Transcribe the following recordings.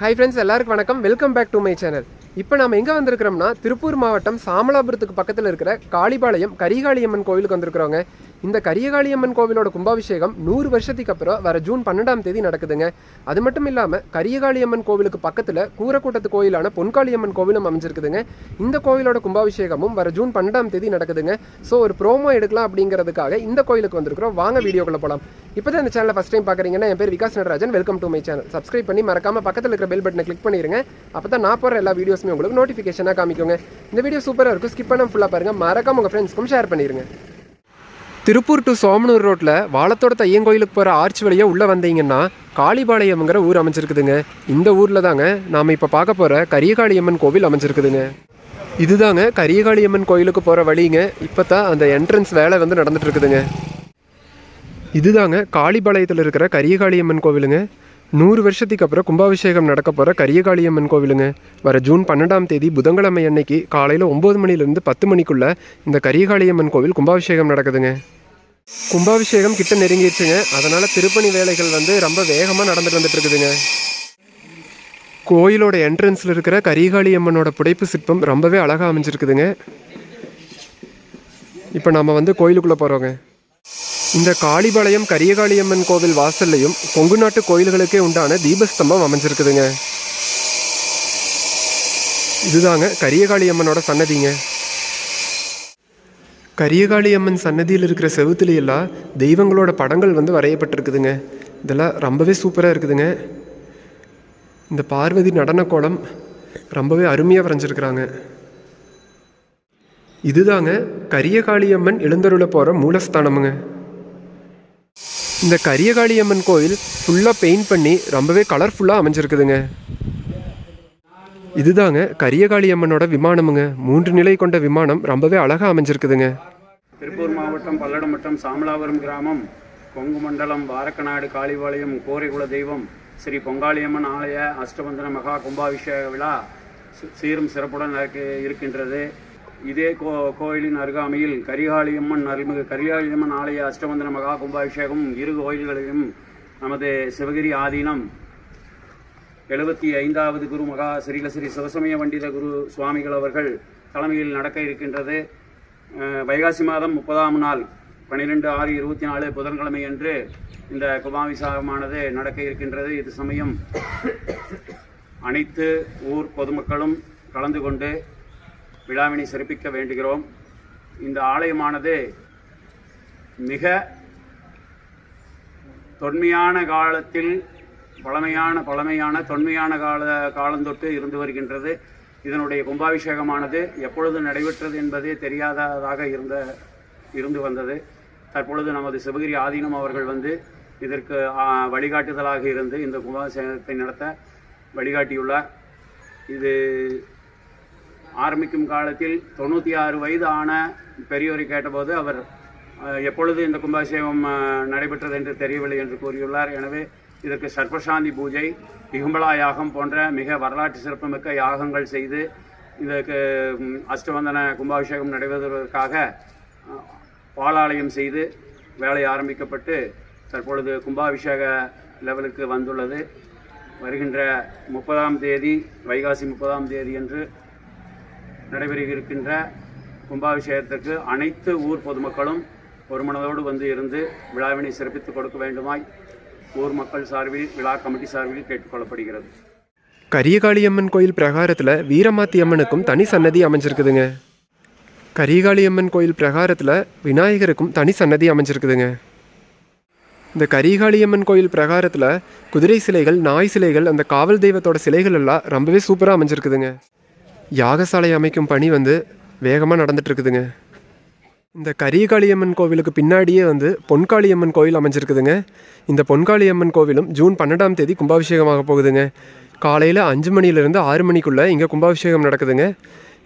High friends எல்லாருக்கும் வணக்கம். Welcome back to my channel இப்போ நம்ம எங்கே வந்திருக்கிறோம்னா திருப்பூர் மாவட்டம் சாமலாபுரத்துக்கு பக்கத்தில் இருக்கிற காளிபாளையம் கரிகாளியம்மன் கோவிலுக்கு வந்திருக்கிறோங்க. இந்த கரியகாளியம்மன் கோவிலோட கும்பாபிஷேகம் நூறு வருஷத்துக்கு அப்புறம் வர ஜூன் பன்னெண்டாம் தேதி நடக்குதுங்க. அது மட்டும் இல்லாமல் கரியகாளியம்மன் கோவிலுக்கு பக்கத்தில் கூரக்கூட்டத்து கோயிலான பொன்காளியம்மன் கோவிலும் அமைஞ்சிருக்குதுங்க. இந்த கோவிலோட கும்பாபிஷேகமும் வர ஜூன் பன்னெண்டாம் தேதி நடக்குதுங்க. ஸோ ஒரு ப்ரோமோ எடுக்கலாம் அப்படிங்கிறதுக்காக இந்த கோயிலுக்கு வந்திருக்கிறோம். வாங்க வீடியோக்குள்ள போகலாம் இப்போ தான் இந்த சேனலை ஃபஸ்ட் டைம் பார்க்குறீங்கன்னா என் பேர் Vikas Natarajan. Welcome to my channel subscribe பண்ணி மறக்காமல் பக்கத்தில் இருக்கிற பெல் பட்டனை கிளிக் பண்ணிருங்க. அப்போ தான் நான் போகிற எல்லா வீடியோஸுமே உங்களுக்கு நோட்டிஃபிகேஷனாக காமிக்குங்க. இந்த வீடியோ சூப்பராக இருக்கும். ஸ்கிப் பண்ண ஃபுல்லாக பாருங்க. மறக்காம உங்கள் ஃப்ரெண்ட்ஸ்க்கும் ஷேர் பண்ணிடுங்க திருப்பூர் டு சோமனூர் ரோட்டில் வாழத்தோட ஐயங்கோயிலுக்கு போகிற ஆர்ச் வழியாக உள்ளே வந்தீங்கன்னா காளிபாளையம்ங்கிற ஊர் அமைஞ்சிருக்குதுங்க. இந்த ஊரில் தாங்க நாம் இப்போ பார்க்க போகிற கரியகாளியம்மன் கோவில் அமைஞ்சிருக்குதுங்க. இதுதாங்க கரியகாளியம்மன் கோயிலுக்கு போகிற வழிங்க. இப்போ தான் அந்த என்ட்ரன்ஸ் வேலை வந்து நடந்துட்டு இருக்குதுங்க இதுதாங்க காளிபாளையத்தில் இருக்கிற கரியகாளியம்மன் கோவிலுங்க. நூறு வருஷத்துக்கு அப்புறம் கும்பாபிஷேகம் நடக்க போகிற கரியகாளியம்மன் கோவிலுங்க. வர ஜூன் பன்னெண்டாம் தேதி புதன்கிழமை அன்னைக்கு காலையில் ஒம்பது மணிலேருந்து பத்து மணிக்குள்ளே இந்த கரியகாளியம்மன் கோவில் கும்பாபிஷேகம் நடக்குதுங்க. கும்பாபிஷேகம் கிட்ட நெருங்கிடுச்சுங்க. அதனால் திருப்பணி வேலைகள் வந்து ரொம்ப வேகமாக நடந்துட்டு வந்துட்டு இருக்குதுங்க கோயிலோட என்ட்ரன்ஸில் இருக்கிற கரிகாளி அம்மனோட புடைப்பு சிற்பம் ரொம்பவே அழகாக அமைஞ்சிருக்குதுங்க. இப்போ நம்ம வந்து கோயிலுக்குள்ளே போகிறோங்க இந்த காளிபாளையம் கரியகாளியம்மன் கோவில் வாசல்லையும் கொங்கு நாட்டு கோயில்களுக்கே உண்டான தீபஸ்தம்பம் அமைஞ்சிருக்குதுங்க. இதுதாங்க கரியகாளியம்மனோட சன்னதிங்க. கரியகாளியம்மன் சன்னதியில் இருக்கிற செவுத்துலையெல்லாம் தெய்வங்களோட படங்கள் வந்து வரையப்பட்டிருக்குதுங்க. இதெல்லாம் ரொம்பவே சூப்பராக இருக்குதுங்க. இந்த பார்வதி நடன கோலம் ரொம்பவே அருமையாக வரைஞ்சிருக்கிறாங்க. இதுதாங்க கரியகாளியம்மன் எழுந்தருள போகிற மூலஸ்தானமுங்க. இந்த கரியகாளியம்மன் கோயில் ஃபுல்லாக பெயிண்ட் பண்ணி ரொம்பவே கலர்ஃபுல்லாக அமைஞ்சிருக்குதுங்க. இதுதாங்க கரியகாளி அம்மனோட விமானமுங்க. மூன்று நிலை கொண்ட விமானம் ரொம்பவே அழகாக அமைஞ்சிருக்குதுங்க. திருப்பூர் மாவட்டம் பல்லடம் வட்டம் சாமலாபுரம் கிராமம் கொங்கு மண்டலம் வாரக்கநாடு காளிபாளையம் கோரைகுல தெய்வம் ஸ்ரீ பொங்காளியம்மன் ஆலய அஷ்டபந்தன மகா கும்பாபிஷேக விழா சீரும் சிறப்புடன் இருக்கின்றது. இதே கோ கோயிலின் அருகாமையில் கரிகாளியம்மன் அருள்மிகு கரிகாளியம்மன் ஆலய அஷ்டபந்தன மகா கும்பாபிஷேகம் இரு கோயில்களிலும் நமது சிவகிரி ஆதீனம் எழுபத்தி ஐந்தாவது குரு மகா ஸ்ரீலஸ்ரீ சிவசமய பண்டித குரு சுவாமிகள் அவர்கள் தலைமையில் நடக்க இருக்கின்றது. வைகாசி மாதம் முப்பதாம் நாள் பன்னிரெண்டு ஆறு இருபத்தி நாலு புதன்கிழமை அன்று இந்த கும்பாபிஷேகமானது நடக்க இருக்கின்றது. இது சமயம் அனைத்து ஊர் பொதுமக்களும் கலந்து கொண்டு விழாவினை சிறப்பிக்க வேண்டுகிறோம். இந்த ஆலயமானது மிக தொன்மையான காலத்தில் பழமையான பழமையான தொன்மையான கால காலந்தொட்டு இருந்து வருகின்றது. இதனுடைய கும்பாபிஷேகமானது எப்பொழுது நடைபெற்றது என்பதே தெரியாததாக இருந்த இருந்து வந்தது. தற்பொழுது நமது சிவகிரி ஆதீனம் அவர்கள் வந்து இதற்கு வழிகாட்டுதலாக இருந்து இந்த கும்பாபிஷேகத்தை நடத்த வழிகாட்டியுள்ளார். இது ஆரம்பிக்கும் காலத்தில் தொண்ணூற்றி ஆறு வயது ஆன பெரியவரை கேட்டபோது அவர் எப்பொழுது இந்த கும்பாபிஷேகம் நடைபெற்றது என்று தெரியவில்லை என்று கூறியுள்ளார். எனவே இதற்கு சர்ப்பசாந்தி பூஜை இகும்பலா யாகம் போன்ற மிக வரலாற்று சிறப்புமிக்க யாகங்கள் செய்து இதற்கு அஷ்டவந்தன கும்பாபிஷேகம் நடைபெறுவதற்காக பாலாலயம் செய்து வேலை ஆரம்பிக்கப்பட்டு தற்பொழுது கும்பாபிஷேக லெவலுக்கு வந்துள்ளது. வருகின்ற முப்பதாம் தேதி வைகாசி முப்பதாம் தேதி என்று நடைபெற இருக்கின்ற கும்பாபிஷேகத்திற்கு அனைத்து ஊர் பொதுமக்களும் ஒரு மனதோடு வந்து இருந்து விழாவினை சிறப்பித்து கொடுக்க வேண்டுமாய் ஊர் மக்கள் சார்பில் விழா கமிட்டி சார்பில் கேட்டுக்கொள்ளப்படுகிறது. கரியகாளியம்மன் கோயில் பிரகாரத்தில் வீரமாத்தி அம்மனுக்கும் தனி சன்னதி அமைஞ்சிருக்குதுங்க. கரிகாளியம்மன் கோயில் பிரகாரத்தில் விநாயகருக்கும் தனி சன்னதி அமைஞ்சிருக்குதுங்க. இந்த கரிகாளியம்மன் கோயில் பிரகாரத்தில் குதிரை சிலைகள் நாய் சிலைகள் அந்த காவல் தெய்வத்தோட சிலைகள் எல்லாம் ரொம்பவே சூப்பராக அமைஞ்சிருக்குதுங்க. யாகசாலை அமைக்கும் பணி வந்து வேகமாக நடந்துட்டு இருக்குதுங்க. இந்த கரியகாளியம்மன் கோவிலுக்கு பின்னாடியே வந்து பொன்காளியம்மன் கோவில் அமைஞ்சிருக்குதுங்க. இந்த பொன்காளியம்மன் கோவிலும் ஜூன் பன்னெண்டாம் தேதி கும்பாபிஷேகமாக போகுதுங்க. காலையில் அஞ்சு மணிலேருந்து ஆறு மணிக்குள்ளே இங்கே கும்பாபிஷேகம் நடக்குதுங்க.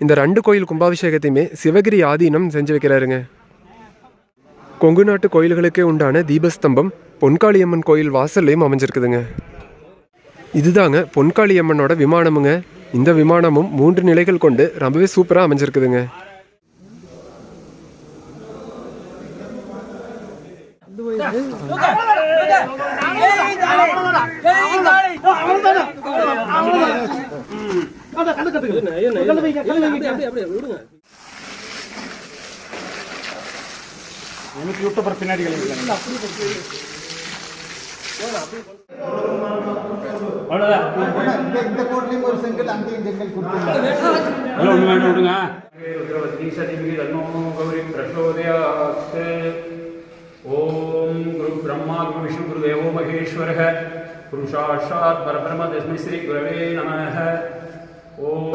இந்த ரெண்டு கோயில் கும்பாபிஷேகத்தையுமே சிவகிரி ஆதீனம் செஞ்சு வைக்கிறாருங்க. கொங்கு நாட்டு கோயில்களுக்கே உண்டான தீபஸ்தம்பம் பொன்காளியம்மன் கோயில் வாசல்லையும் அமைஞ்சிருக்குதுங்க. இதுதாங்க பொன்காளியம்மனோட விமானமுங்க. இந்த விமானமும் மூன்று நிலைகள் கொண்டு ரொம்பவே சூப்பராக அமைஞ்சிருக்குதுங்க. எனக்கு யூடியூபர் பின்னாடி இந்த கோட்லயும் ஒரு செங்கல் அங்கேயும் செங்கல் கொடுத்துருந்தாங்க அதெல்லாம் ஒன்று வேண்டாம் விடுங்க ब्रह्मा ब्रह्माग्नि विष्णुगुरुदेवो महेश्वरः। पुरुषाक्षात् परब्रह्म तस्मै श्रीगुरवे नमः। ॐ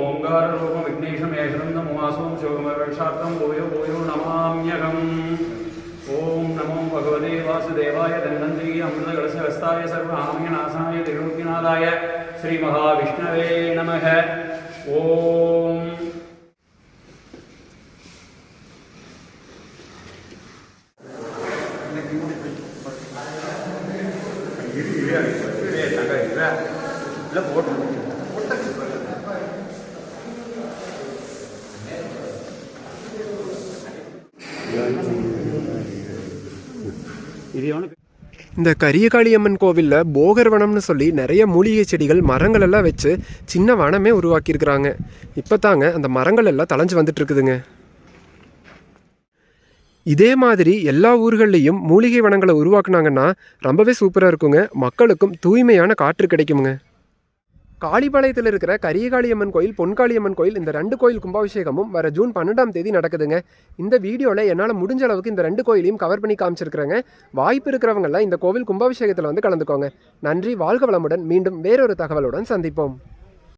ओङ्काररूपं विघ्नेशमेशनं नमोवासों शिवमरक्षार्थं भूयो भूयो नमाम्यहम्। ओम नमो भगवते वासुदेवाय धनवंत्री अमृत कलश धन्वन्त्री अमृतकलशहस्ताय सर्वहाम्यनाशाय श्री श्रीमहाविष्णवे नमः। ओम இது எவனுக்கு இந்த கரியகாளியம்மன் கோவிலில் போகர்வனம்னு சொல்லி நிறைய மூலிகை செடிகள் மரங்கள் எல்லாம் வச்சு சின்ன வனமே உருவாக்கியிருக்கிறாங்க. இப்போ தாங்க அந்த மரங்கள் எல்லாம் தளைஞ்சு வந்துட்டு இருக்குதுங்க. இதே மாதிரி எல்லா ஊர்கள்லேயும் மூலிகை வனங்களை உருவாக்குனாங்கன்னா ரொம்பவே சூப்பராக இருக்குங்க. மக்களுக்கும் தூய்மையான காற்று கிடைக்குங்க காளிபாளையத்தில் இருக்கிற கரியகாளியம்மன் கோயில் பொன்காளியம்மன் கோயில் இந்த ரெண்டு கோயில் கும்பாபிஷேகமும் வர ஜூன் பன்னெண்டாம் தேதி நடக்குதுங்க. இந்த வீடியோவில் என்னால் முடிஞ்ச அளவுக்கு இந்த ரெண்டு கோயிலையும் கவர் பண்ணி காமிச்சிருக்கிறேங்க. வாய்ப்பு இருக்கிறவங்கெல்லாம் இந்த கோவில் கும்பாபிஷேகத்தில் வந்து கலந்துக்கோங்க. நன்றி வாழ்க வளமுடன். மீண்டும் வேறொரு தகவலுடன் சந்திப்போம்.